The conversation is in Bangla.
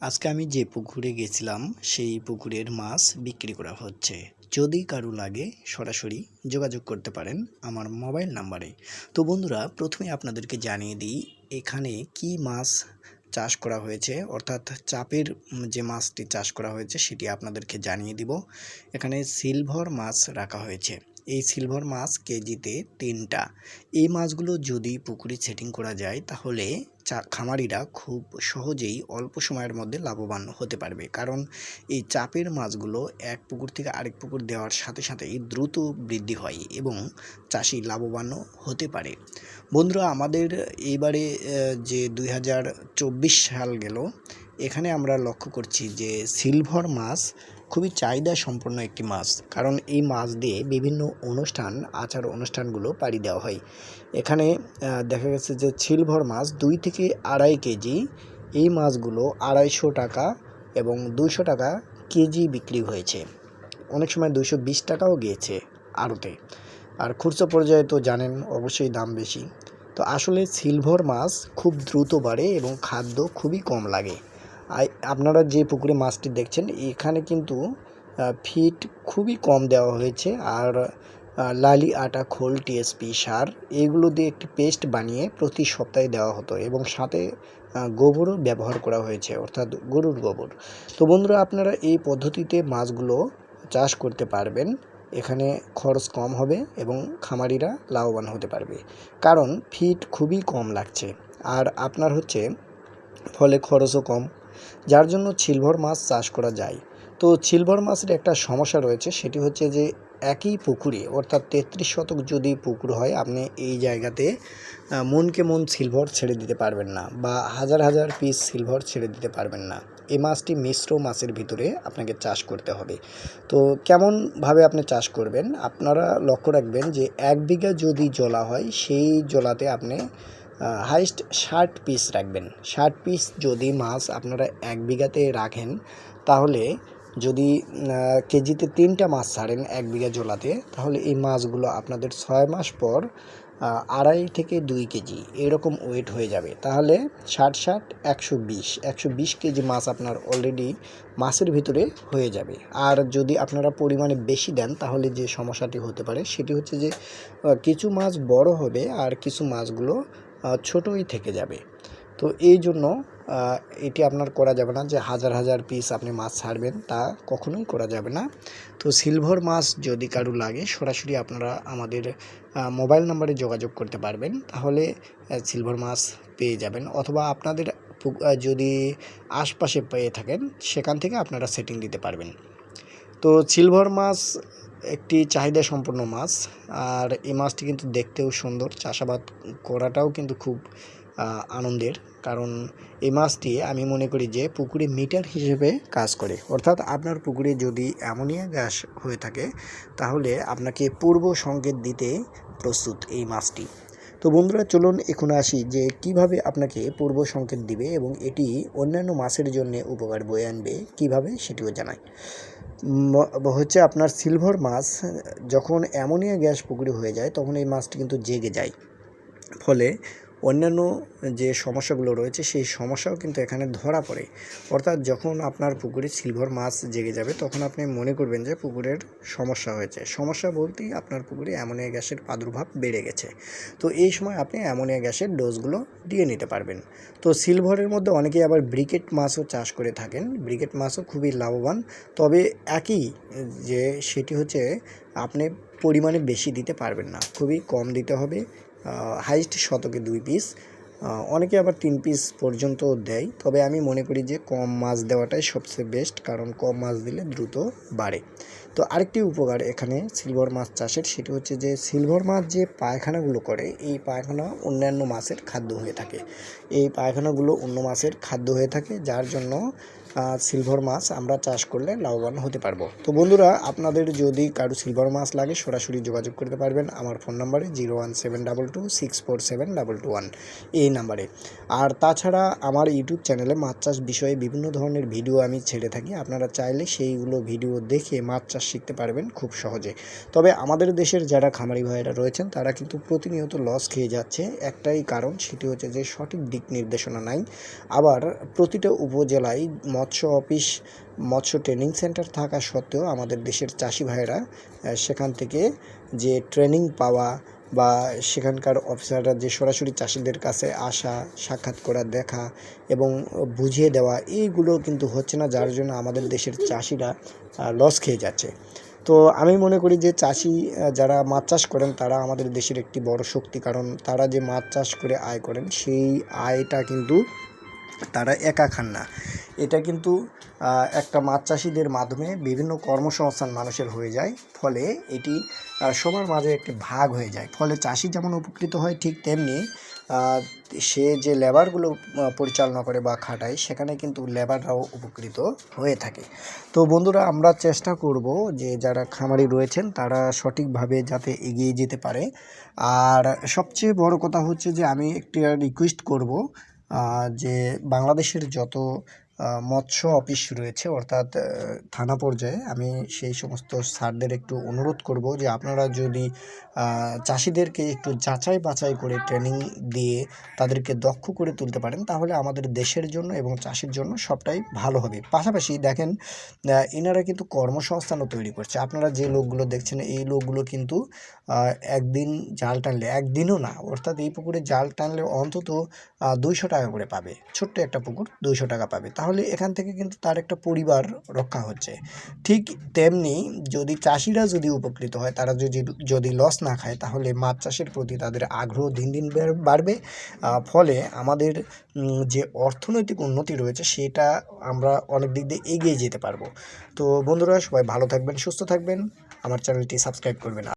আজকে আমি যে পুকুরে গেছিলাম, সেই পুকুরের মাছ বিক্রি করা হচ্ছে। যদি কারও লাগে, সরাসরি যোগাযোগ করতে পারেন আমার মোবাইল নাম্বারে। তো বন্ধুরা, প্রথমে আপনাদেরকে জানিয়ে দিই, এখানে কি মাছ চাষ করা হয়েছে? অর্থাৎ চাপের যে মাছটি চাষ করা হয়েছে, সেটি আপনাদেরকে জানিয়ে দিব। এখানে সিলভার মাছ রাখা হয়েছে। এই সিলভার মাছ কেজিতে তিনটা। এই মাছগুলো যদি পুকুরে সেটিং করা যায়, তাহলে চা, খামারিরা খুব সহজেই অল্প সময়ের মধ্যে লাভবান হতে পারবে। কারণ এই চাপের মাছগুলো এক পুকুর থেকে আরেক পুকুর দেওয়ার সাথে সাথেই দ্রুত বৃদ্ধি হয় এবং চাষি লাভবানও হতে পারে। বন্ধুরা, আমাদের এইবারে যে দুই হাজার চব্বিশ সাল গেল, এখানে আমরা লক্ষ্য করছি যে সিলভার মাছ খুবই চাহিদা সম্পন্ন একটি মাছ, কারণ এই মাছ দিয়ে বিভিন্ন অনুষ্ঠান, আচার অনুষ্ঠানগুলো পাড়ি দেওয়া হয়। এখানে দেখা গেছে যে সিলভার মাছ দুই থেকে আড়াই কেজি, এই মাছগুলো আড়াইশো টাকা এবং দুইশো টাকা কেজি বিক্রি হয়েছে। অনেক সময় দুশো বিশ টাকাও গিয়েছে আড়তে। আর খুচরো পর্যায়ে তো জানেন, অবশ্যই দাম বেশি। তো আসলে সিলভার মাছ খুব দ্রুত বাড়ে এবং খাদ্য খুবই কম লাগে। আপনারা যে পুকুরে মাছটি দেখছেন, এখানে কিন্তু ফিট খুবই কম দেওয়া হয়েছে। আর লালি আটা, খোল, টিএসপি, সার, এগুলো দিয়ে একটি পেস্ট বানিয়ে প্রতি সপ্তাহে দেওয়া হতো এবং সাথে গোবরও ব্যবহার করা হয়েছে, অর্থাৎ গরুর গোবর। তো বন্ধুরা, আপনারা এই পদ্ধতিতে মাছগুলো চাষ করতে পারবেন। এখানে খরচ কম হবে এবং খামারিরা লাভবান হতে পারবে। কারণ, ফিট খুবই কম লাগছে। আর আপনার হচ্ছে, ফলে খরচও কম। যার জন্য ছিলভর মাছ চাষ করা যায়। তো সিলভার মাছের একটা সমস্যা রয়েছে, সেটি হচ্ছে যে একই পুকুরে, অর্থাৎ তেত্রিশ শতক যদি পুকুর হয়, আপনি এই জায়গাতে মনকে মন সিলভার ছেড়ে দিতে পারবেন না বা হাজার হাজার পিস সিলভার ছেড়ে দিতে পারবেন না। এই মাছটি মিশ্র মাছের ভিতরে আপনাকে চাষ করতে হবে। তো কেমনভাবে আপনি চাষ করবেন? আপনারা লক্ষ্য রাখবেন যে এক বিঘা যদি জলা হয়, সেই জলাতে আপনি হাইস্ট ষাট পিস রাখবেন। ষাট পিস যদি মাছ আপনারা এক বিঘাতে রাখেন, তাহলে যদি কেজিতে তিনটা মাছ ছাড়েন এক বিঘা জলাতে, তাহলে এই মাছগুলো আপনাদের ছয় মাস পর আড়াই থেকে দুই কেজি এরকম ওয়েট হয়ে যাবে। তাহলে ষাট ষাট একশো বিশ একশো বিশ কেজি মাছ আপনার অলরেডি মাছের ভিতরে হয়ে যাবে। আর যদি আপনারা পরিমাণে বেশি দেন, তাহলে যে সমস্যাটি হতে পারে, সেটি হচ্ছে যে কিছু মাছ বড় হবে আর কিছু মাছগুলো ছোটই থেকে যাবে। তো এই জন্য এটি আপনার করা যাবে না যে হাজার হাজার পিস আপনি মাছ ছাড়বেন, তা কখনোই করা যাবে না। তো সিলভার মাছ যদি কারু লাগে, সরাসরি আপনারা আমাদের মোবাইল নাম্বারে যোগাযোগ করতে পারবেন। তাহলে সিলভার মাছ পেয়ে যাবেন। অথবা আপনাদের যদি আশপাশে পেয়ে থাকেন, সেখান থেকে আপনারা সেটিং দিতে পারবেন। তো সিলভার মাছ একটি চাহিদা সম্পন্ন মাছ, আর এই মাছটি কিন্তু দেখতেও সুন্দর। চাষাবাদ করাটাও কিন্তু খুব আনন্দের। কারণ এই মাছটি আমি মনে করি যে পুকুরে মিটার হিসেবে কাজ করে। অর্থাৎ আপনার পুকুরে যদি অ্যামোনিয়া গ্যাস হয়ে থাকে, তাহলে আপনাকে পূর্ব সংকেত দিতে প্রস্তুত এই মাছটি। তো বন্ধুরা, চলুন এখন আসি যে কীভাবে আপনাকে পূর্ব সংকেত দিবে এবং এটি অন্যান্য মাছের জন্য উপকার বয়ে আনবে, কীভাবে সেটিও জানাই। ম- হচ্ছে আপনার সিলভার মাছ, যখন অ্যামোনিয়া গ্যাস পুকুরে হয়ে যায়, তখন এই মাছটি কিন্তু জেগে যায়। ফলে অন্যান্য যে সমস্যাগুলো রয়েছে, সেই সমস্যাও কিন্তু এখানে ধরা পড়ে। অর্থাৎ যখন আপনার পুকুরে সিলভার মাছ জেগে যাবে, তখন আপনি মনে করবেন যে পুকুরের সমস্যা হয়েছে। সমস্যা বলতেই আপনার পুকুরে অ্যামোনিয়া গ্যাসের প্রাদুর্ভাব বেড়ে গেছে। তো এই সময় আপনি অ্যামোনিয়া গ্যাসের ডোজগুলো দিয়ে নিতে পারবেন। তো সিলভারের মধ্যে অনেকেই আবার ব্রিকেট মাছও চাষ করে থাকেন। ব্রিকেট মাছও খুবই লাভবান। তবে একই যে সেটি হচ্ছে, আপনি পরিমাণে বেশি দিতে পারবেন না। খুবই কম দিতে হবে। হাইস্ট শতকে দুই পিস অনেকে আবার তিন পিস পর্যন্ত দেয়। তবে আমি মনে করি যে কম মাছ দেওয়াটাই সবচেয়ে বেস্ট কারণ কম মাছ দিলে দ্রুত বাড়ে। তো আরেকটি উপকার এখানে সিলভার মাছ চাষের, সেটি হচ্ছে যে সিলভার মাছ যে পায়খানাগুলো করে, এই পায়খানা অন্যান্য মাছের খাদ্য হয়ে থাকে। এই পায়খানাগুলো অন্য মাছের খাদ্য হয়ে থাকে, যার জন্য সিলভার মাছ আমরা চাষ করলে লাভবান হতে পারব। তো বন্ধুরা, আপনাদের যদি কারও সিলভার মাছ লাগে, সরাসরি যোগাযোগ করতে পারবেন আমার ফোন নাম্বারে zero one seven double two six four seven double two one এই নাম্বারে আর তাছাড়া আমার ইউটিউব চ্যানেলে মাছ চাষ বিষয়ে বিভিন্ন ধরনের ভিডিও আমি ছেড়ে থাকি। আপনারা চাইলে সেইগুলো ভিডিও দেখে মাছ চাষ শিখতে পারবেন খুব সহজে। তবে আমাদের দেশের যারা খামারি ভাইয়েরা রয়েছেন, তারা কিন্তু প্রতিনিয়ত লস খেয়ে যাচ্ছে। একটাই কারণ, সেটি হচ্ছে যে সঠিক দিক নির্দেশনা নাই। আবার প্রতিটা উপজেলায় মৎস্য অফিস মৎস্য ট্রেনিং সেন্টার থাকা সত্ত্বেও আমাদের দেশের চাষি ভাইয়েরা আহ, সেখান থেকে যে ট্রেনিং পাওয়া বা সেখানকার অফিসাররা যে সরাসরি চাষিদের কাছে আসা সাক্ষাৎ করা দেখা এবং বুঝিয়ে দেওয়া এইগুলো কিন্তু হচ্ছে না যার জন্য আমাদের দেশের চাষিরা লস খেয়ে যাচ্ছে। তো আমি মনে করি যে চাষি যারা মাছ চাষ করেন তারা আমাদের দেশের একটি বড় শক্তি। কারণ তারা যে মাছ চাষ করে আয় করেন সেই আয়টা কিন্তু তারা একা খান না। এটা কিন্তু একটা মাছ চাষিদের মাধ্যমে বিভিন্ন কর্মসংস্থান মানুষের হয়ে যায়। ফলে এটি সবার মাঝে একটি ভাগ হয়ে যায়। ফলে চাষি যেমন উপকৃত হয় ঠিক তেমনি সে যে লেবারগুলো পরিচালনা করে বা খাটায়, সেখানে কিন্তু লেবাররাও উপকৃত হয়ে থাকে। তো বন্ধুরা, আমরা চেষ্টা করব যে যারা খামারি রয়েছেন, তারা সঠিকভাবে যাতে এগিয়ে যেতে পারে। আর সবচেয়ে বড় কথা হচ্ছে যে, আমি একটি রিকোয়েস্ট করব যে বাংলাদেশের যত মৎস্য অফিস রয়েছে, অর্থাৎ থানা পর্যায়ে। আমি সেই সমস্ত স্যারদের একটু অনুরোধ করব যে আপনারা যদি চাষিদেরকে একটু যাচাই বাছাই করে ট্রেনিং দিয়ে তাদেরকে দক্ষ করে তুলতে পারেন, তাহলে আমাদের দেশের জন্য এবং চাষির জন্য সবটাই ভালো হবে। পাশাপাশি দেখেন এনারা কিন্তু কর্মসংস্থানও তৈরি করছে। আপনারা যে লোকগুলো দেখছেন, এই লোকগুলো কিন্তু একদিন জাল টানলে, একদিনও না, অর্থাৎ এই পুকুরে জাল টানলে অন্তত দুইশো টাকা করে পাবে। ছোট্ট একটা পুকুর, দুইশো টাকা পাবে। তাহলে এখান থেকে কিন্তু তার একটা পরিবার রক্ষা হচ্ছে। ঠিক তেমনি যদি চাষিরা যদি উপকৃত হয়, তারা যদি যদি লস না খায়, তাহলে মাছ চাষের প্রতি তাদের আগ্রহ দিন দিন বাড়বে। ফলে আমাদের যে অর্থনৈতিক উন্নতি রয়েছে, সেটা আমরা অনেক দিক দিয়ে এগিয়ে যেতে পারব। তো বন্ধুরা, সবাই ভালো থাকবেন, সুস্থ থাকবেন। আমার চ্যানেলটি সাবস্ক্রাইব করবেন।